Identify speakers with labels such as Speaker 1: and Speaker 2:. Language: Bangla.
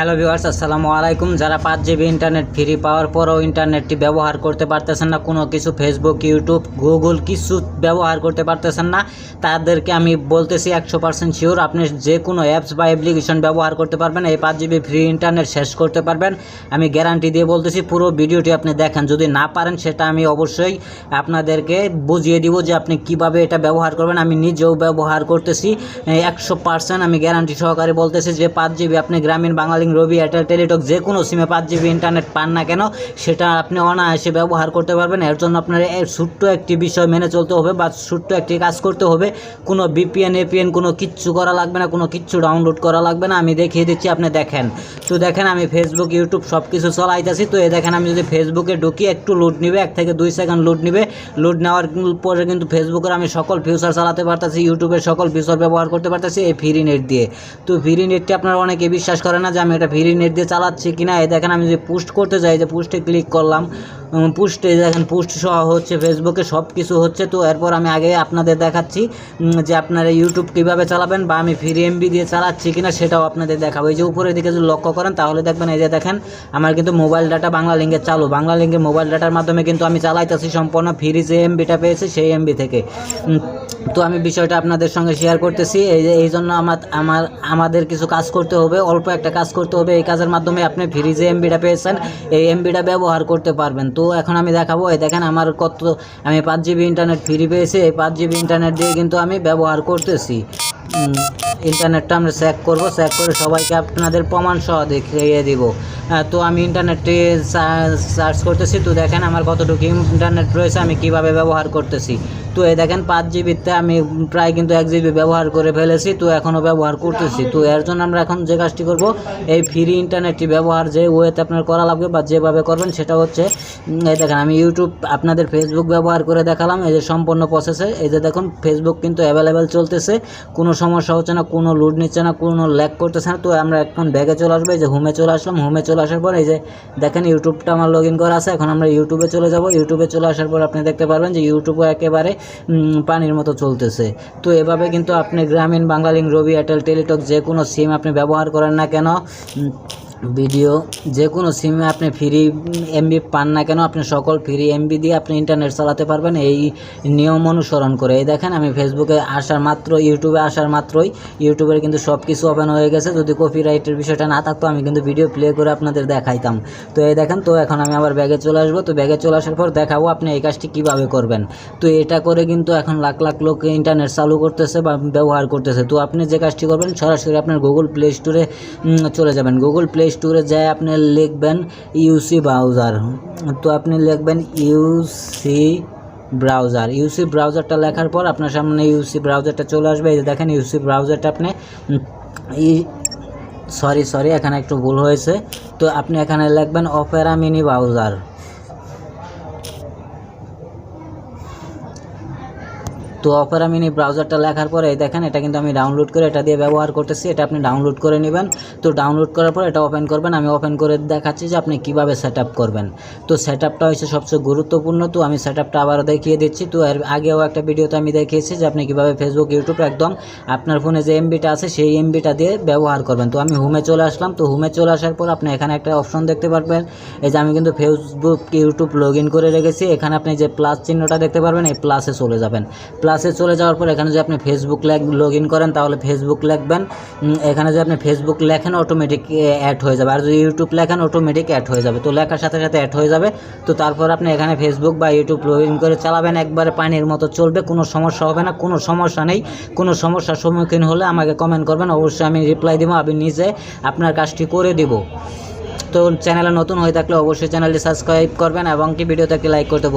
Speaker 1: হ্যালো ভিউয়ার্স, আসসালামু আলাইকুম। যারা পাঁচ জিবি ইন্টারনেট ফ্রি পাওয়ার পরও ইন্টারনেটটি ব্যবহার করতে পারতেছেন না, কোনো কিছু ফেসবুক ইউটিউব গুগল কিছু ব্যবহার করতে পারতেছেন না, তাদেরকে আমি বলতেছি একশো পার্সেন্ট শিওর আপনি যে কোনো অ্যাপস বা অ্যাপ্লিকেশন ব্যবহার করতে পারবেন, এই পাঁচ জিবি ফ্রি ইন্টারনেট শেষ করতে পারবেন। আমি গ্যারান্টি দিয়ে বলতেছি, পুরো ভিডিওটি আপনি দেখেন। যদি না পারেন, সেটা আমি অবশ্যই আপনাদেরকে বুঝিয়ে দিব যে আপনি কীভাবে এটা ব্যবহার করবেন। আমি নিজেও ব্যবহার করতেছি, একশো পার্সেন্ট আমি গ্যারান্টি সহকারে বলতেছি যে পাঁচ জিবি আপনি গ্রামীণ বাঙালিং রবি এয়ারটেল টেলিটক যে কোনো সিমে পাঁচ জিবি ইন্টারনেট পান না কেন, সেটা আপনি অনায়াসে ব্যবহার করতে পারবেন। এর জন্য আপনার ছোট্ট একটি বিষয় মেনে চলতে হবে বা ছোট্ট একটি কাজ করতে হবে। কোনো বিপিএন এপিএন কোনো কিচ্ছু করা লাগবে না, কোনো কিচ্ছু ডাউনলোড করা লাগবে না। আমি দেখিয়ে দিচ্ছি, আপনি দেখেন। তো দেখেন, আমি ফেসবুক ইউটিউব সব কিছু চলাইতেছি। তো এ দেখেন, আমি যদি ফেসবুকে ঢুকি, একটু লোড নিবে, এক থেকে দুই সেকেন্ড লোড নিবে। লোড নেওয়ার পরে কিন্তু ফেসবুকের আমি সকল ফিউচার চালাতে পারতেছি ইউটিউবের সকল ফিউচার ব্যবহার করতে পারতেছি, এই ফ্রি নেট দিয়ে। তো ফ্রি নেটটি আপনারা অনেকে বিশ্বাস করে না যে আমি এটা ফ্রি নেট দিয়ে চালাচ্ছি কিনা, এই দেখেন আমি যদি পোস্ট করতে যাই, যে পোস্টে ক্লিক করলাম পোস্টে দেখেন পোস্ট সহ হচ্ছে ফেসবুকে সব কিছু হচ্ছে। তো এরপর আমি আগে আপনাদের দেখাচ্ছি যে আপনারা ইউটিউব কীভাবে চালাবেন বা আমি ফ্রি এমবি দিয়ে চালাচ্ছি কিনা সেটাও আপনাদের দেখাবো। এই যে উপরের দিকে যদি লক্ষ্য করেন, তাহলে দেখবেন এই যে দেখেন, আমার কিন্তু মোবাইল ডাটা বাংলা লিঙ্কে চালু। বাংলা লিঙ্কে মোবাইল ডাটার মাধ্যমে কিন্তু আমি চালাইতেছি সম্পূর্ণ ফ্রি যে এমবিটা পেয়েছি, সেই এমবি থেকে। তো আমি বিষয়টা আপনাদের সঙ্গে শেয়ার করতেছি। এই যে, এই জন্য আমার আমার, আমাদের কিছু কাজ করতে হবে, অল্প একটা কাজ করতে হবে। এই কাজের মাধ্যমে আপনি ফ্রি যে এমবিটা পেয়েছেন, এই এমবিটা ব্যবহার করতে পারবেন। তো এখন আমি দেখাবো, এই দেখেন আমার কত, আমি পাঁচ জিবি ইন্টারনেট ফ্রি পেয়েছি। এই পাঁচ জিবি ইন্টারনেট দিয়ে কিন্তু আমি ব্যবহার করতেছি। ইন্টারনেটটা আমরা চেক করব চেক করে সবাইকে আপনাদের প্রমাণ সহ দেখিয়ে দিব। তো আমি ইন্টারনেটটি সার্চ করতেছি, তো দেখেন আমার কতটুকু ইন্টারনেট রয়েছে, আমি কীভাবে ব্যবহার করতেছি। তো এই দেখেন, পাঁচ জিবিতে আমি প্রায় কিন্তু এক জিবি ব্যবহার করে ফেলেছি, তো এখনও ব্যবহার করতেছি। তো এর জন্য আমরা এখন যে কাজটি করব, এই ফ্রি ইন্টারনেটটি ব্যবহার যে ওয়েতে আপনার করা লাগবে বা যেভাবে করবেন, সেটা হচ্ছে এই দেখেন, আমি ইউটিউব, আপনাদের ফেসবুক ব্যবহার করে দেখালাম, এই যে সম্পূর্ণ প্রসেসে এই যে দেখুন, ফেসবুক কিন্তু অ্যাভেলেবেল চলতেছে, কোনো সমস্যা হচ্ছে না, কোনো লোড নিচ্ছে না, কোনো ল্যাক করতেছে না, তো আমরা এখন ব্যাগে চলে আসব, এই যে হোমে চলে আসলাম হোমে চলে আসার পর এই যে দেখেন ইউটিউবটা আমার লগ ইন করা আছে, এখন আমরা ইউটিউবে চলে যাব। ইউটিউবে চলে আসার পর আপনি দেখতে পারবেন যে ইউটিউবও একেবারে পানির মতো চলতেছে। তো এভাবে কিন্তু আপনি গ্রামীণ বাঙালি রবি এয়ারটেল, টেলিটক যে কোনো সিম আপনি ব্যবহার করেন না কেন ভিডিও যে কোনো সিমে আপনি ফ্রি এমবি পান না কেন, আপনি সকল ফ্রি এমবি দিয়ে আপনি ইন্টারনেট চালাতে পারবেন এই নিয়ম অনুসরণ করে। এই দেখেন, আমি ফেসবুকে আসার মাত্র ইউটিউবে আসার মাত্রই ইউটিউবের কিন্তু সব কিছু ওপেন হয়ে গেছে। যদি কপিরাইটের বিষয়টা না থাকতো, আমি কিন্তু ভিডিও প্লে করে আপনাদের দেখাইতাম। তো এই দেখেন, তো এখন আমি আবার ব্যাগে চলে আসব। তো ব্যাগে চলে আসার পর দেখাবো আপনি এই কাজটি কীভাবে করবেন। তো এটা করে কিন্তু এখন লাখ লাখ লোক ইন্টারনেট চালু করতেছে বা ব্যবহার করতেছে। তো আপনি যে কাজটি করবেন, সরাসরি আপনার গুগল প্লে স্টোরে চলে যাবেন। গুগল প্লে স্টোরে যায়, আপনি লিখবেন ইউসি ব্রাউজার তো আপনি লিখবেন ইউসি ব্রাউজার ইউসি ব্রাউজারটা লেখার পর আপনার সামনে ইউসি ব্রাউজারটা চলে আসবে। এই যে দেখেন ইউসি ব্রাউজারটা আপনি, ই সরি সরি এখানে একটু ভুল হয়েছে। তো আপনি এখানে লিখবেন অপেরা মিনি ব্রাউজার তো অপেরা মিনি ব্রাউজারটা লেখার পরে, দেখেন এটা কিন্তু আমি ডাউনলোড করে এটা দিয়ে ব্যবহার করতেছি, এটা আপনি ডাউনলোড করে নেবেন। তো ডাউনলোড করার পর এটা ওপেন করবেন, আমি ওপেন করে দেখাচ্ছি যে আপনি কীভাবে সেট করবেন। তো সেট আপটা হচ্ছে সবচেয়ে গুরুত্বপূর্ণ, তো আমি সেট আপটা আবারও দেখিয়ে দিচ্ছি। তো এর আগেও একটা ভিডিওতে আমি দেখিয়েছি যে আপনি কীভাবে ফেসবুক ইউটিউব একদম আপনার ফোনে যে এমবিটা আছে, সেই এমবিটা দিয়ে ব্যবহার করবেন। তো আমি হোমে চলে আসলাম, তো হোমে চলে আসার পর আপনি এখানে একটা অপশন দেখতে পারবেন। এই যে আমি কিন্তু ফেসবুক ইউটিউব লগ করে রেখেছি। এখানে আপনি যে প্লাস চিহ্নটা দেখতে পারবেন, এই প্লাসে চলে যাবেন। প্লাসে চলে যাওয়ার পর এখানে যদি আপনি ফেসবুক লগ ইন করেন, তাহলে ফেসবুক লিখবেন। এখানে যদি আপনি ফেসবুক লেখেন অটোমেটিক অ্যাড হয়ে যাবে। আর যদি ইউটিউব লেখেন অটোমেটিক অ্যাড হয়ে যাবে। তো লেখার সাথে সাথে অ্যাড হয়ে যাবে। তো তারপর আপনি এখানে ফেসবুক বা ইউটিউব লগ ইন করে চালাবেন। একবারে পানির মতো চলবে, কোনো সমস্যা হবে না, কোনো সমস্যা নেই। কোনো সমস্যার সম্মুখীন হলে আমাকে কমেন্ট করবেন, অবশ্যই আমি রিপ্লাই দিব, আমি নিজে আপনার কাজটি করে দিব। তো চ্যানেলে নতুন হয়ে থাকলে অবশ্যই চ্যানেলটি সাবস্ক্রাইব করবেন এবং কি ভিডিওতে একটি লাইক করতে